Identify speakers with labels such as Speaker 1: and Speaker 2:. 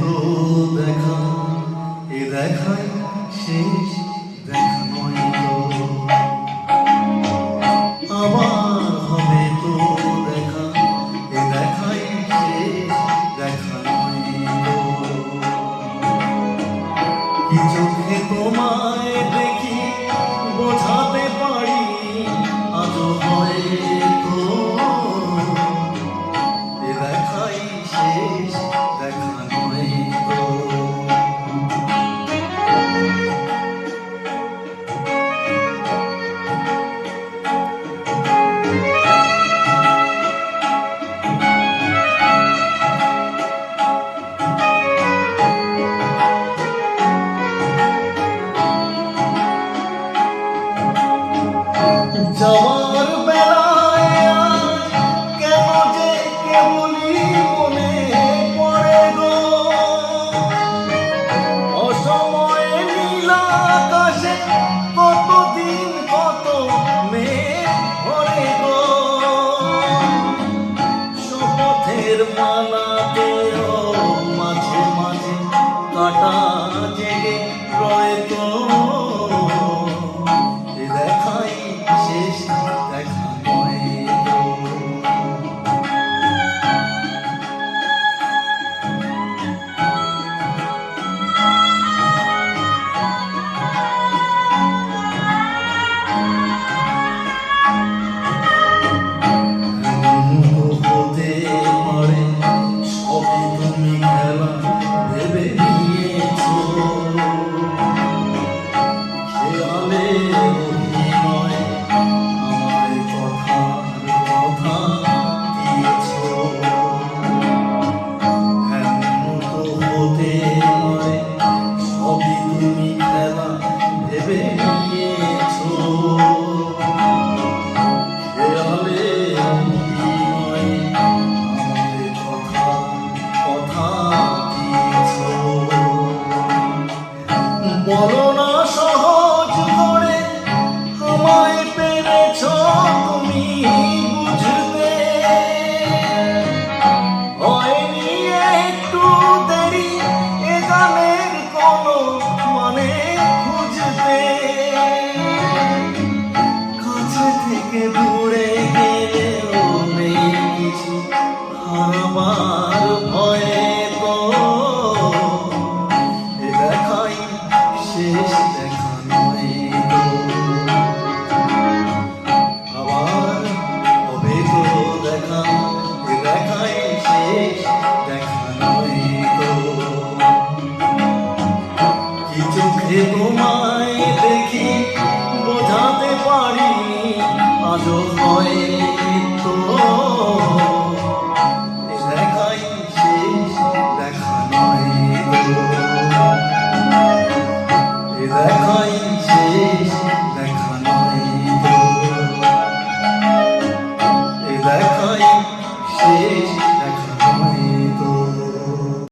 Speaker 1: তো দেখা, এ শেষ তো। হবে দেখা, এ শেষ দেখা তোমায় দেখি, বোঝাতে পারি, আজও হয়তো কাটা জেগে রয়ে হারাবার ভয়ে তো দেখাই শেষ দেখা নয় আবার শেষ দেখা নয় তো। তোমায় দেখি, বোঝাতে পারিনি, আজও হয়তো দেখাই শেষ দেখা নয় দেখাই শেষ